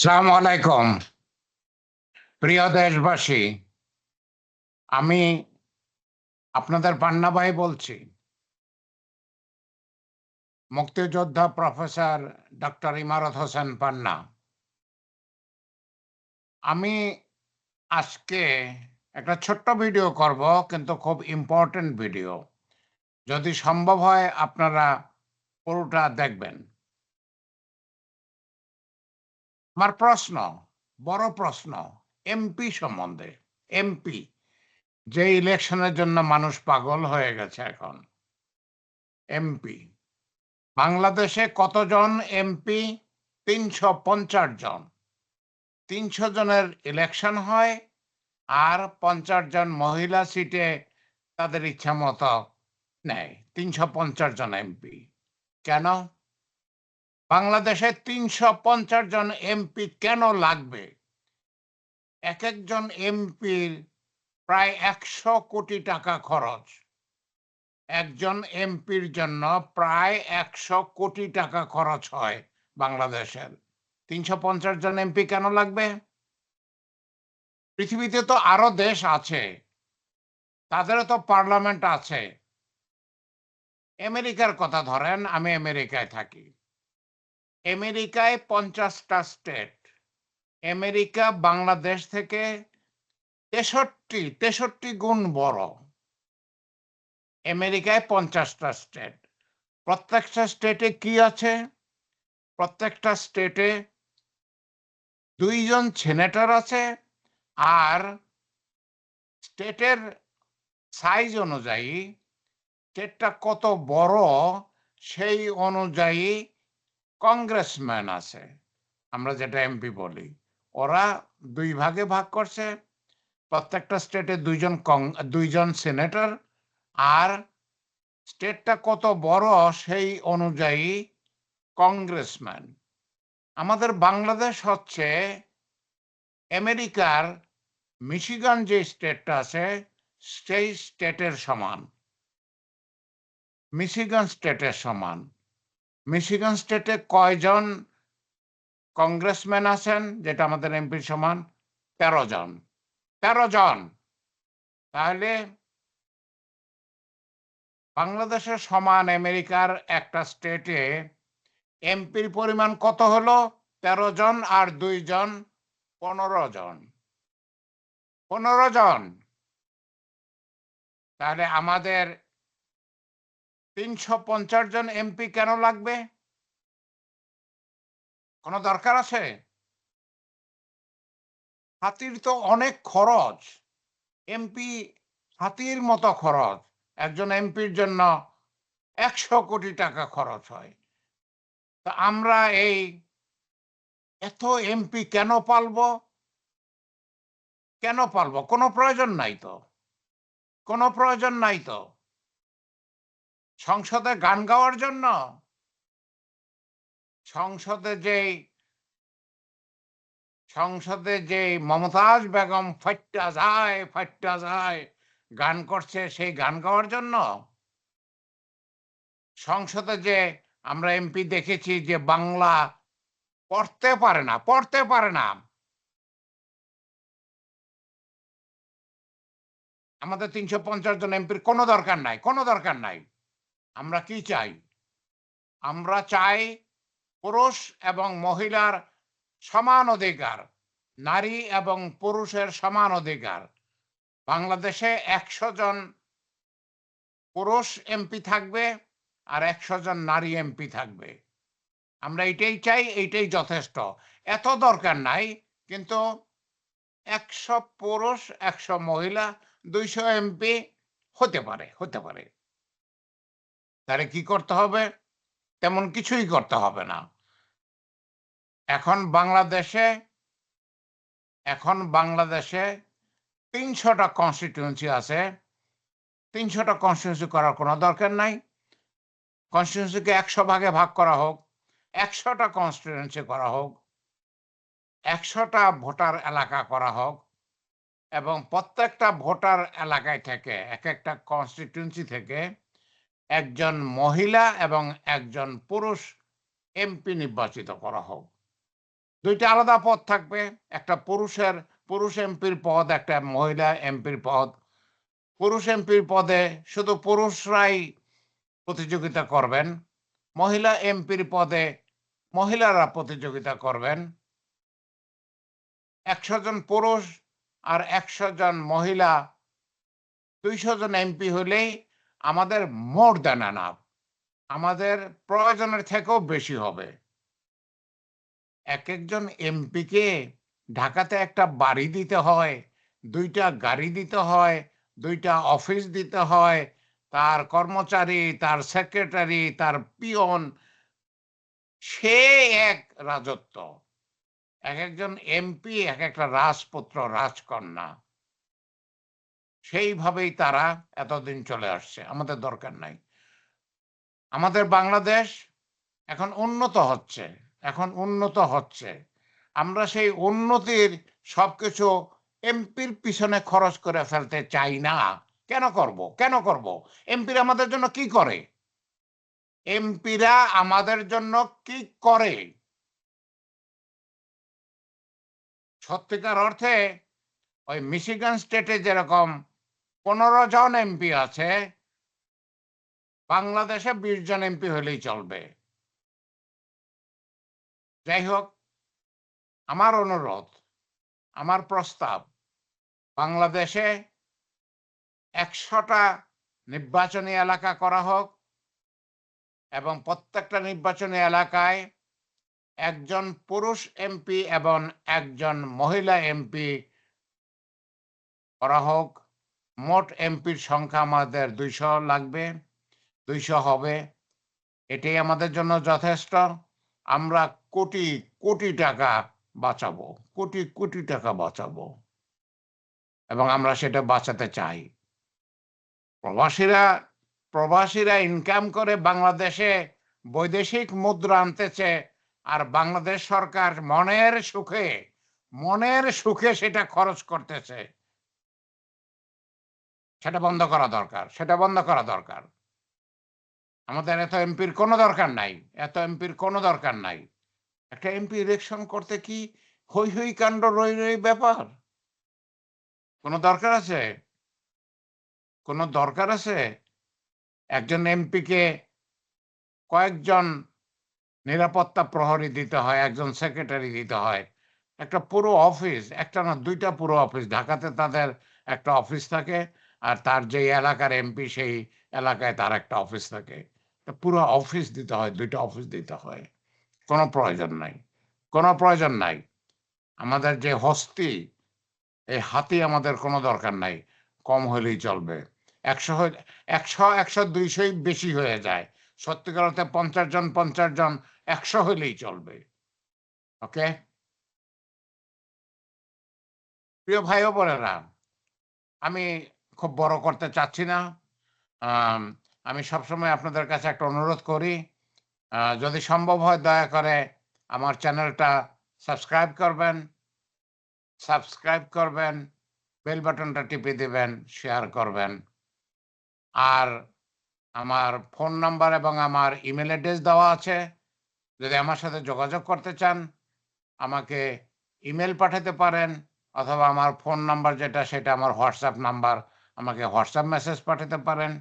সালাম আলাইকুম। প্রিয় দেশবাসী, আমি আপনাদের পান্না ভাই বলছি। মুক্তিযোদ্ধা প্রফেসর ডক্টর ইমারত হোসেন পান্না, আমি আজকে একটা ছোট্ট ভিডিও করব, কিন্তু খুব ইম্পর্টেন্ট ভিডিও। যদি সম্ভব হয়, আপনারা পুরোটা দেখবেন। আমার প্রশ্ন, বড় প্রশ্ন এমপি সম্বন্ধে এমপি যে ইলেকশনের জন্য মানুষ পাগল হয়ে গেছে এখন এমপি বাংলাদেশে কতজন এমপি তিনশো পঞ্চাশ জন। তিনশো জনের ইলেকশন হয় আর পঞ্চাশ জন মহিলা সিটে তাদের ইচ্ছা মতো নেয়। তিনশো পঞ্চাশ জন এমপি কেন? বাংলাদেশে তিনশো পঞ্চাশ জন এমপি কেন লাগবে? এক একজন এমপির প্রায় একশো কোটি টাকা খরচ। একজন এমপির জন্য প্রায় একশো কোটি টাকা খরচ হয় বাংলাদেশের। তিনশো পঞ্চাশ জন এমপি কেন লাগবে? পৃথিবীতে তো আরও দেশ আছে। তাদেরও তো পার্লামেন্ট আছে। আমেরিকার কথা ধরেন, আমি আমেরিকায় থাকি। আমেরিকায় পঞ্চাশটা স্টেট আমেরিকা বাংলাদেশ থেকে তেষট্টি তেষট্টি গুণ বড়। আমেরিকায় পঞ্চাশটা স্টেট প্রত্যেকটা স্টেটে কি আছে? প্রত্যেকটা স্টেটে দুইজন সেনেটর আছে আর স্টেটের সাইজ অনুযায়ী স্টেটটা কত বড় সেই অনুযায়ী কংগ্রেসম্যান আছে, আমরা যেটা এমপি বলি। ওরা দুই ভাগে ভাগ করছে, প্রত্যেকটা স্টেটে দুইজন কং- দুইজন সেনেটর, আর স্টেটটা কত বড় সেই অনুযায়ী কংগ্রেসম্যান। আমাদের বাংলাদেশ হচ্ছে আমেরিকার মিশিগান যে স্টেটটা আছে, সেই স্টেটের সমান, মিশিগান স্টেটের সমান। মিশিগান স্টেটে কয়জন কংগ্রেসম্যান আছেন, যেটা আমাদের এমপির সমান তেরো জন। তেরো জন। তাহলে বাংলাদেশের সমান আমেরিকার একটা স্টেটে এমপির পরিমাণ কত হলো? তেরো জন আর দুইজন পনেরো জন। পনেরো জন। তাহলে আমাদের তিনশো পঞ্চাশ জন এমপি কেন লাগবে? কোনো দরকার আছে? হাতির তো অনেক খরচ। এমপি হাতির মতো খরচ। একজন এমপির জন্য একশো কোটি টাকা খরচ হয়। তা আমরা এই এত এমপি কেন পালবো? কেন পালবো? কোনো প্রয়োজন নাই তো। কোনো প্রয়োজন নাই তো। সংসদে গান গাওয়ার জন্য? সংসদে যেই, সংসদে যে মমতাজ বেগম ফাট্টা যায় ফাট্টা যায়, গান করছে সেই গান গাওয়ার জন্য? সংসদে যে আমরা এমপি দেখেছি যে বাংলা পড়তে পারে না, পড়তে পারে না। আমাদের তিনশো পঞ্চাশ জন এমপির কোনো দরকার নাই, কোনো দরকার নাই। আমরা কি চাই? আমরা চাই পুরুষ এবং মহিলার সমান অধিকার, নারী এবং পুরুষের সমান অধিকার। বাংলাদেশে একশো জন পুরুষ এমপি থাকবে আর একশো জন নারী এমপি থাকবে। আমরা এটাই চাই এইটাই যথেষ্ট। এত দরকার নাই, কিন্তু একশো পুরুষ, একশো মহিলা, দুইশো এমপি হতে পারে হতে পারে। তাহলে কি করতে হবে? তেমন কিছুই করতে হবে না। এখন বাংলাদেশে এখন বাংলাদেশে তিনশোটা কনস্টিটিউয়েন্সি আছে। তিনশোটা কনস্টিটিউন্সি করার কোনো দরকার নাই। কনস্টিটিউন্সিকে একশো ভাগে ভাগ করা হোক, একশোটা কনস্টিটিউয়েন্সি করা হোক, একশোটা ভোটার এলাকা করা হোক এবং প্রত্যেকটা ভোটার এলাকায় থেকে এক একটা কনস্টিটিউন্সি থেকে একজন মহিলা এবং একজন পুরুষ এমপি নির্বাচিত করা হোক। দুইটা আলাদা পদ থাকবে, একটা পুরুষের, পুরুষ এমপির পদ, একটা মহিলা এমপির পদ। পুরুষ এমপির পদে শুধু পুরুষরাই প্রতিযোগিতা করবেন, মহিলা এমপির পদে মহিলারা প্রতিযোগিতা করবেন। একশো জন পুরুষ আর একশো জন মহিলা, দুইশো জন এমপি হলেই আমাদের মোর দেন আমাদের প্রয়োজনের থেকেও বেশি হবে। এক একজন এমপিকে ঢাকাতে একটা বাড়ি দিতে হয়, দুইটা গাড়ি দিতে হয়, দুইটা অফিস দিতে হয়, তার কর্মচারী, তার সেক্রেটারি তার পিয়ন সে এক রাজত্ব। এক একজন এমপি এক একটা রাজপুত্র, রাজকন্যা। সেইভাবেই তারা এতদিন চলে আসছে। আমাদের দরকার নাই। আমাদের বাংলাদেশ এখন উন্নত হচ্ছে। এখন উন্নত হচ্ছে। আমরা সেই উন্নতির সবকিছু এমপির পিছনে খরচ করে ফেলতে চাই না। কেন করব? কেন করব? এমপিরা আমাদের জন্য কি করে? এমপিরা আমাদের জন্য কি করে? সত্যিকার অর্থে ওই মিশিগান স্টেটে যেরকম পনেরো জন এমপি আছে, বাংলাদেশে বিশ জন এমপি হলেই চলবে। যাই হোক, আমার অনুরোধ, আমার প্রস্তাব, বাংলাদেশে একশোটা নির্বাচনী এলাকা করা হোক এবং প্রত্যেকটা নির্বাচনী এলাকায় একজন পুরুষ এমপি এবং একজন মহিলা এমপি করা হোক। মোট এমপির সংখ্যা আমাদের দুইশো লাগবে, দুইশো হবে। এটাই আমাদের জন্য যথেষ্ট। আমরা কোটি কোটি টাকা বাঁচাবো, কোটি কোটি টাকা বাঁচাবো। এবং আমরা সেটা বাঁচাতে চাই। প্রবাসীরা প্রবাসীরা ইনকাম করে বাংলাদেশে বৈদেশিক মুদ্রা আনতেছে, আর বাংলাদেশ সরকার মনের সুখে মনের সুখে সেটা খরচ করতেছে। সেটা বন্ধ করা দরকার, সেটা বন্ধ করা দরকার। আমাদের এত এমপির কোনো দরকার নাই, এত এমপির কোনো দরকার নাই। একটা এমপি ইলেকশন করতে কি হই হই কাণ্ড রই রই ব্যাপার? কোনো দরকার আছে? কোনো দরকার আছে? একজন এমপিকে কয়েকজন নিরাপত্তা প্রহরী দিতে হয়, একজন সেক্রেটারি দিতে হয়। একটা পুরো অফিস একটা না দুইটা পুরো অফিস ঢাকাতে তাদের একটা অফিস থাকে। আর তার যে এলাকার এমপি সেই এলাকায় তার একটা অফিস থাকে। পুরো অফিস দিতে হয়, দুইটা অফিস দিতে হয়। কোনো প্রয়োজন নাই। কোনো প্রয়োজন নাই। আমাদের যে হস্তি, এই হাতি আমাদের কোনো দরকার নাই। কম হলেই চলবে। একশো একশো একশো দুইশোই বেশি হয়ে যায়। সত্যিকার অর্থে পঞ্চাশ জন পঞ্চাশ জন একশো হলেই চলবে। ওকে? প্রিয় ভাই বোনেরা, আমি খুব বড় করতে চাচ্ছি না। আমি সবসময় আপনাদের কাছে একটা অনুরোধ করি। যদি সম্ভব হয় দয়া করে আমার চ্যানেলটা সাবস্ক্রাইব করবেন সাবস্ক্রাইব করবেন, বেল বাটনটা টিপে দেবেন, শেয়ার করবেন। আর আমার ফোন নাম্বার এবং আমার ইমেল অ্যাড্রেস দেওয়া আছে। যদি আমার সাথে যোগাযোগ করতে চান, আমাকে ইমেল পাঠাতে পারেন অথবা আমার ফোন নাম্বার যেটা, সেটা আমার হোয়াটসঅ্যাপ নাম্বার আমাকে হোয়াটসঅ্যাপ মেসেজ পাঠাতে পারেন।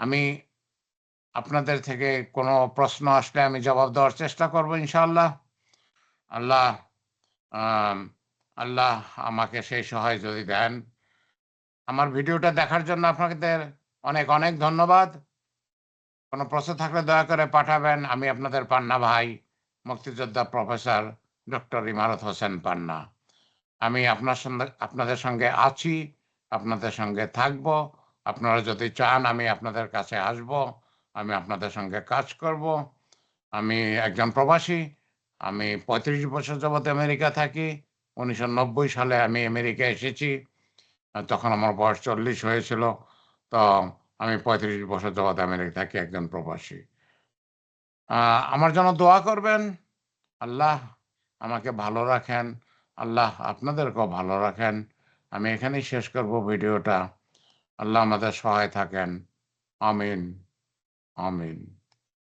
আমি আপনাদের থেকে কোনো প্রশ্ন আসলে আমি জবাব দেওয়ার চেষ্টা করব ইনশাল্লাহ আল্লাহ আল্লাহ আমাকে সেই সহায় যদি দেন। আমার ভিডিওটা দেখার জন্য আপনাদের অনেক অনেক ধন্যবাদ। কোনো প্রশ্ন থাকলে দয়া করে পাঠাবেন। আমি আপনাদের পান্না ভাই, মুক্তিযোদ্ধা প্রফেসর ডক্টর ইমারত হোসেন পান্না। আমি আপনার সঙ্গে, আপনাদের সঙ্গে আছি। আপনাদের সঙ্গে থাকব। আপনারা যদি চান, আমি আপনাদের কাছে আসব। আমি আপনাদের সঙ্গে কাজ করব। আমি একজন প্রবাসী। আমি পঁয়ত্রিশ বছর যাবৎ আমেরিকা থাকি। উনিশশো নব্বই সালে আমি আমেরিকা এসেছি। তখন আমার বয়স চল্লিশ হয়েছিল। তো আমি পঁয়ত্রিশ বছর যাবৎ আমেরিকা থাকি একজন প্রবাসী। আমার জন্য দোয়া করবেন। আল্লাহ আমাকে ভালো রাখেন। আল্লাহ আপনাদেরকেও ভালো রাখেন। আমি এখানেই শেষ করব ভিডিওটা। আল্লাহ আমাদের সহায় থাকেন। আমিন। আমিন।